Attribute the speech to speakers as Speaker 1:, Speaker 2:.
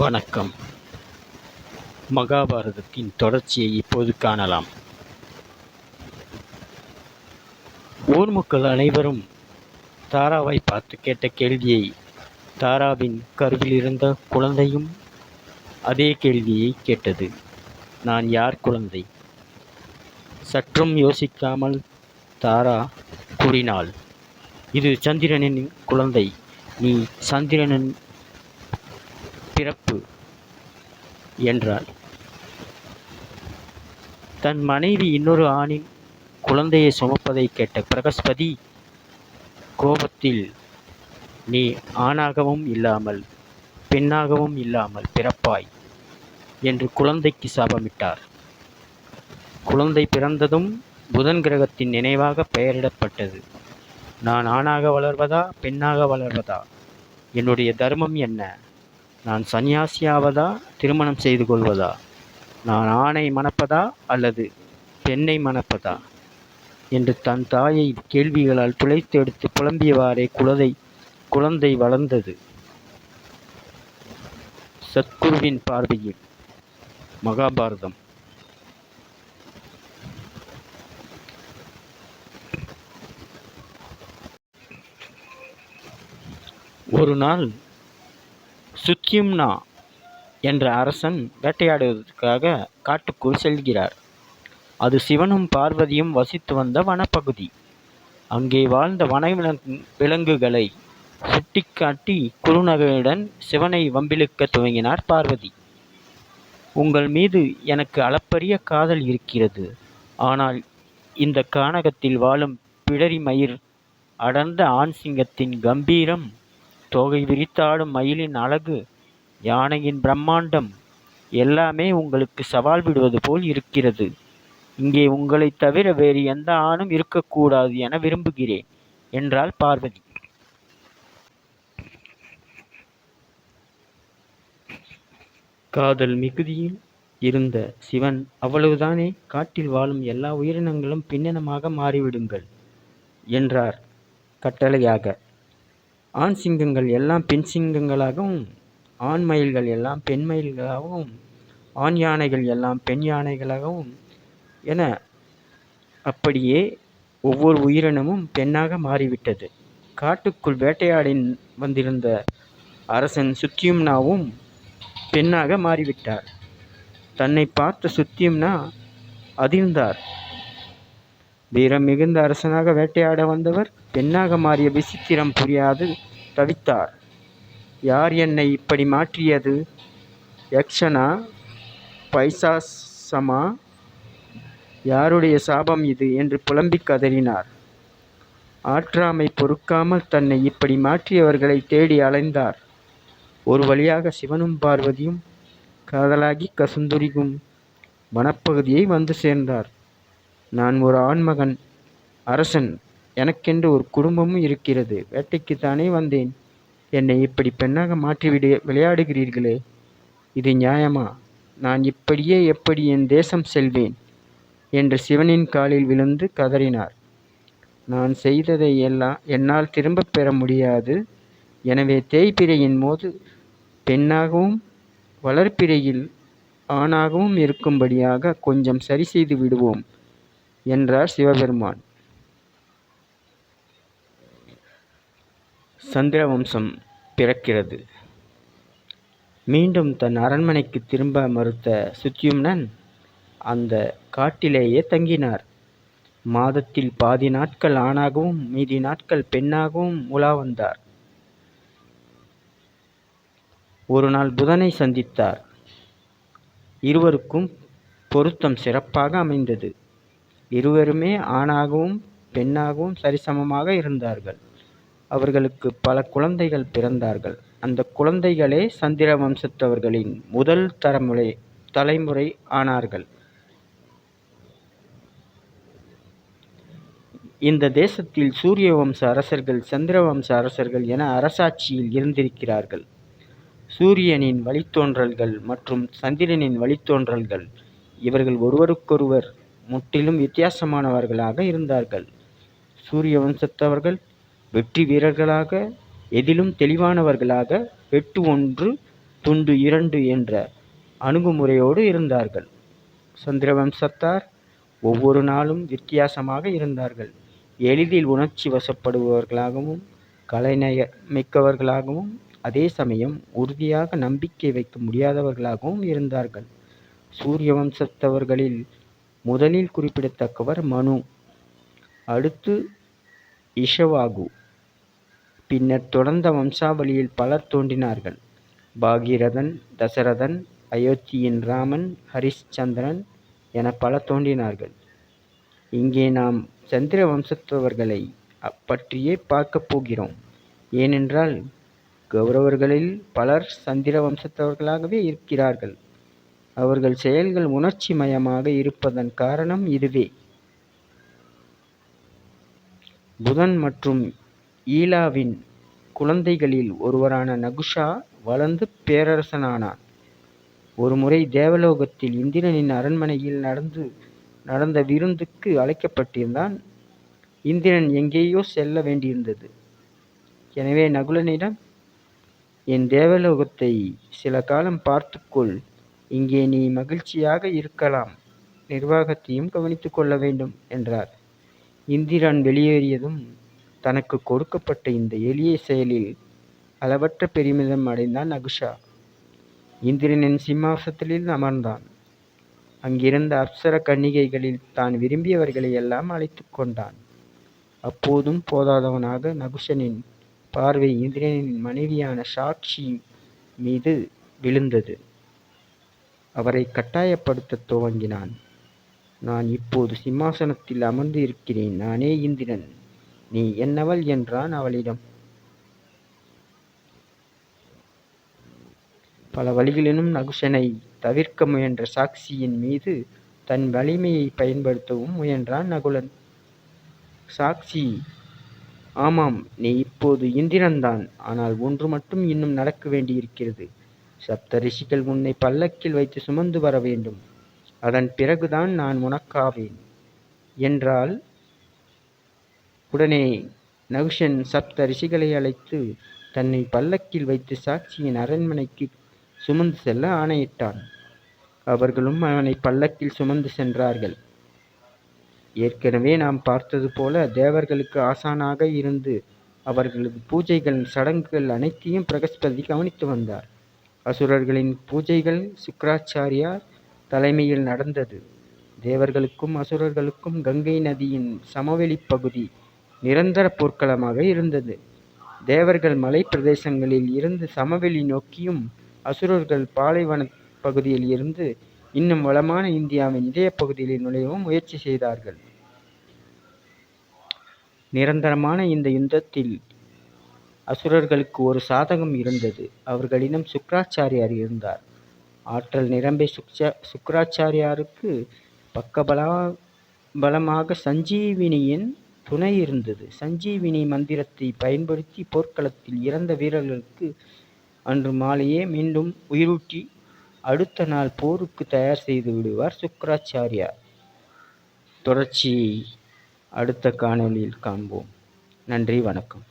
Speaker 1: வணக்கம். மகாபாரதத்தின் தொடர்ச்சியை இப்போது காணலாம். ஊர் மக்கள் அனைவரும் தாராவை பார்த்து கேட்ட கேள்வியை தாராவின் கருவில் இருந்த குழந்தையும் அதே கேள்வியை கேட்டது. நான் யார் குழந்தை? சற்றும் யோசிக்காமல் தாரா கூறினாள். இது சந்திரனின் குழந்தை. நீ சந்திரனின் பிறப்பு என்றார் தன் மனைவி இன்னொரு ஆணின் குழந்தையை சுமப்பதை கேட்ட பிரகஸ்பதி கோபத்தில் நீ ஆணாகவும் இல்லாமல் பெண்ணாகவும் இல்லாமல் பிறப்பாய் என்று குழந்தைக்கு சாபமிட்டார். குழந்தை பிறந்ததும் புதன் கிரகத்தின் நினைவாக பெயரிடப்பட்டது. நான் ஆணாக வளர்வதா பெண்ணாக வளர்வதா? என்னுடைய தர்மம் என்ன? நான் சந்நியாசியாவதா? திருமணம் செய்து கொள்வதா? நான் ஆணை மணப்பதா? அல்லது பெண்ணை மணப்பதா? என்று தன் தாயை கேள்விகளால் துளைத்து எடுத்து புலம்பியவாறே குழந்தை குழந்தை வளர்ந்தது. சத்குருவின் பார்வையில் மகாபாரதம். ஒரு நாள் சுத்யும்னா என்ற அரசன் வேட்டையாடுவதற்காக காட்டுக்குள் செல்கிறார். அது சிவனும் பார்வதியும் வசித்து வந்த வனப்பகுதி. அங்கே வாழ்ந்த வனவிலங்கு விலங்குகளை சுட்டிக்காட்டி குறுநகையுடன் சிவனை வம்பிழுக்க துவங்கினார் பார்வதி. உங்கள் மீது எனக்கு அளப்பரிய காதல் இருக்கிறது. ஆனால் இந்த கானகத்தில் வாழும் பிடரி மயிர் அடர்ந்த ஆண் சிங்கத்தின் கம்பீரம் தோகை விரித்தாடும் மயிலின் அழகு யானையின் பிரம்மாண்டம் எல்லாமே உங்களுக்கு சவால் விடுவது போல் இருக்கிறது. இங்கே உங்களைத் தவிர வேறு எந்த ஆணும் இருக்கக்கூடாது என விரும்புகிறேன் என்றாள் பார்வதி. காதல் மிகுதியில் இருந்த சிவன் அவ்வளவுதானே காட்டில் வாழும் எல்லா உயிரினங்களும் பின்னணமாக மாறிவிடுங்கள் என்றார் கட்டளையாக. ஆண் சிங்கங்கள் எல்லாம் பெண் சிங்கங்களாகவும் ஆண் மயில்கள் எல்லாம் பெண் மயில்களாகவும் ஆண் யானைகள் எல்லாம் பெண் யானைகளாகவும் என அப்படியே ஒவ்வொரு உயிரினமும் பெண்ணாக மாறிவிட்டது. காட்டுக்குள் வேட்டையாடி வந்திருந்த அரசன் சுத்தியும்னாவும் பெண்ணாக மாறிவிட்டார். தன்னை பார்த்த சுத்தியும்னா அதிர்ந்தார். வீரம் மிகுந்த அரசனாக வேட்டையாட வந்தவர் பெண்ணாக மாறிய விசித்திரம் புரியாது தவித்தார். யார் என்னை இப்படி மாற்றியது? யக்ஷனா? பைசாசமா? யாருடைய சாபம் இது? என்று புலம்பிக் கதறினார். ஆற்றாமை பொறுக்காமல் தன்னை இப்படி மாற்றியவர்களை தேடி அலைந்தார். ஒரு வழியாக சிவனும் பார்வதியும் காதலாகி கசுந்துரிகும் வனப்பகுதியை வந்து சேர்ந்தார். நான் ஒரு ஆண்மகன் அரசன் எனக்கென்று ஒரு குடும்பமும் இருக்கிறது. வேட்டைக்குத்தானே வந்தேன். என்னை இப்படி பெண்ணாக மாற்றிவிடு விளையாடுகிறீர்களே? இது நியாயமா? நான் இப்படியே எப்படி என் தேசம் செல்வேன்? என்று சிவனின் காலில் விழுந்து கதறினார். நான் செய்ததை எல்லாம் என்னால் திரும்பப் பெற முடியாது. எனவே தேய்பிரையின் போது பெண்ணாகவும் வளர்ப்பிறையில் ஆணாகவும் இருக்கும்படியாக கொஞ்சம் சரி செய்து விடுவோம். என்றார் சிவபெருமான். சந்திரவம்சம் பிறக்கிறது. மீண்டும் தன் அரண்மனைக்கு திரும்ப மறுத்த சுத்தியும்னன் அந்த காட்டிலேயே தங்கினார். மாதத்தில் பாதி நாட்கள் ஆணாகவும் மீதி நாட்கள் பெண்ணாகவும் உலா வந்தார். ஒரு நாள் புதனை சந்தித்தார். இருவருக்கும் பொருத்தம் சிறப்பாக அமைந்தது. இருவருமே ஆணாகவும் பெண்ணாகவும் சரிசமமாக இருந்தார்கள். அவர்களுக்கு பல குழந்தைகள் பிறந்தார்கள். அந்த குழந்தைகளே சந்திர வம்சத்தவர்களின் முதல் தரமுறை தலைமுறை ஆனார்கள். இந்த தேசத்தில் சூரிய வம்ச அரசர்கள் சந்திர வம்ச அரசர்கள் என அரசாட்சியில் இருந்திருக்கிறார்கள். சூரியனின் வழித்தோன்றல்கள் மற்றும் சந்திரனின் வழித்தோன்றல்கள் இவர்கள் ஒருவருக்கொருவர் முற்றிலும் வித்தியாசமானவர்களாக இருந்தார்கள் சூரிய வம்சத்தவர்கள் வெற்றி வீரர்களாக எதிலும் தெளிவானவர்களாக வெட்டு ஒன்று துண்டு இரண்டு என்ற அணுகுமுறையோடு இருந்தார்கள். சந்திர வம்சத்தார் ஒவ்வொரு நாளும் வித்தியாசமாக இருந்தார்கள். எளிதில் உணர்ச்சி வசப்படுபவர்களாகவும் கலைநய மிக்கவர்களாகவும் அதே சமயம் உறுதியாக நம்பிக்கை வைக்க முடியாதவர்களாகவும் இருந்தார்கள். சூரிய வம்சத்தவர்களில் முதலில் குறிப்பிடத்தக்கவர் மனு. அடுத்து இஷவாகு பின்னர் தொடர்ந்த வம்சாவளியில் பலர் தோன்றினார்கள். பாகீரதன் தசரதன் அயோத்தியின் ராமன் ஹரிஷ்சந்திரன் என பல தோன்றினார்கள். இங்கே நாம் சந்திர வம்சத்தவர்களை பற்றியே பார்க்கப் போகிறோம். ஏனென்றால் கௌரவர்களில் பலர் சந்திர வம்சத்தவர்களாகவே இருக்கிறார்கள். அவர்கள் செயல்கள் உணர்ச்சி மயமாக இருப்பதன் காரணம் இதுவே. புதன் மற்றும் ஈலாவின் குழந்தைகளில் ஒருவரான நகுஷா வளர்ந்து பேரரசனானான். ஒருமுறை தேவலோகத்தில் இந்திரனின் அரண்மனையில் நடந்து நடந்த விருந்துக்கு அழைக்கப்பட்டிருந்தான். இந்திரன் எங்கேயோ செல்ல வேண்டியிருந்தது. எனவே நகுலனிடம் என் தேவலோகத்தை சில காலம் பார்த்துக்கொள் இங்கே நீ மகிழ்ச்சியாக இருக்கலாம். நிர்வாகத்தையும் கவனித்துக் கொள்ள வேண்டும் என்றார். இந்திரன் வெளியேறியதும் தனக்கு கொடுக்கப்பட்ட இந்த எளிய செயலில் அளவற்ற பெருமிதம் அடைந்தான் நகுஷா. இந்திரனின் சிம்மாசனத்தில் அமர்ந்தான். அங்கிருந்த அப்சர கன்னிகைகளில் தான் விரும்பியவர்களை எல்லாம் அழைத்து கொண்டான். அப்போதும் போதாதவனாக நகுஷனின் பார்வை இந்திரனின் மனைவியான சாட்சி மீது விழுந்தது. அவரை கட்டாயப்படுத்தத் துவங்கினான். நான் இப்போது சிம்மாசனத்தில் அமர்ந்து இருக்கிறேன். நானே இந்திரன். நீ என்னவள்? என்றான் அவளிடம். பல வழிகளிலும் நகுசனை தவிர்க்க முயன்ற சாக்சியின் மீது தன் வலிமையை பயன்படுத்தவும் முயன்றான் நகுலன். சாக்ஷி ஆமாம் நீ இப்போது இந்திரன்தான். ஆனால் ஒன்று மட்டும் இன்னும் நடக்க வேண்டியிருக்கிறது. சப்த ரிஷிகள் உன்னை பல்லக்கில் வைத்து சுமந்து வர வேண்டும். அதன் பிறகுதான் நான் உனக்காவேன் என்றால் உடனே நகுஷன் சப்த ரிஷிகளை அழைத்து தன்னை பல்லக்கில் வைத்து சாக்ஷியின் அரண்மனைக்கு சுமந்து செல்ல ஆணையிட்டான். அவர்களும் அவனை பல்லக்கில் சுமந்து சென்றார்கள். ஏற்கனவே நாம் பார்த்தது போல தேவர்களுக்கு ஆசானாக இருந்து அவர்களது பூஜைகள் சடங்குகள் அனைத்தையும் பிரகஸ்பதி கவனித்து வந்தார். அசுரர்களின் பூஜைகள் சுக்கராச்சாரியார் தலைமையில் நடந்தது. தேவர்களுக்கும் அசுரர்களுக்கும் கங்கை நதியின் சமவெளி பகுதி நிரந்தர போர்க்களமாக இருந்தது. தேவர்கள் மலைப் பிரதேசங்களில் இருந்து சமவெளி நோக்கியும் அசுரர்கள் பாலைவன பகுதியில் இருந்து இன்னும் வளமான இந்தியாவின் இதய பகுதியில் நுழையவும் முயற்சி செய்தார்கள். நிரந்தரமான இந்த யுத்தத்தில் அசுரர்களுக்கு ஒரு சாதகம் இருந்தது. அவர்களிடம் சுக்கராச்சாரியார் இருந்தார். ஆற்றல் நிரம்பிய பக்கபலா பலமாக சஞ்சீவினியின் துணை இருந்தது. சஞ்சீவினி மந்திரத்தைப் பயன்படுத்தி போர்க்களத்தில் இறந்த வீரர்களுக்கு அன்று மாலையே மீண்டும் உயிரூட்டி அடுத்த நாள் போருக்கு தயார் செய்து விடுவார் சுக்கராச்சாரியார் தொடர்ச்சியை அடுத்த காணொளியில் காண்போம். நன்றி வணக்கம்.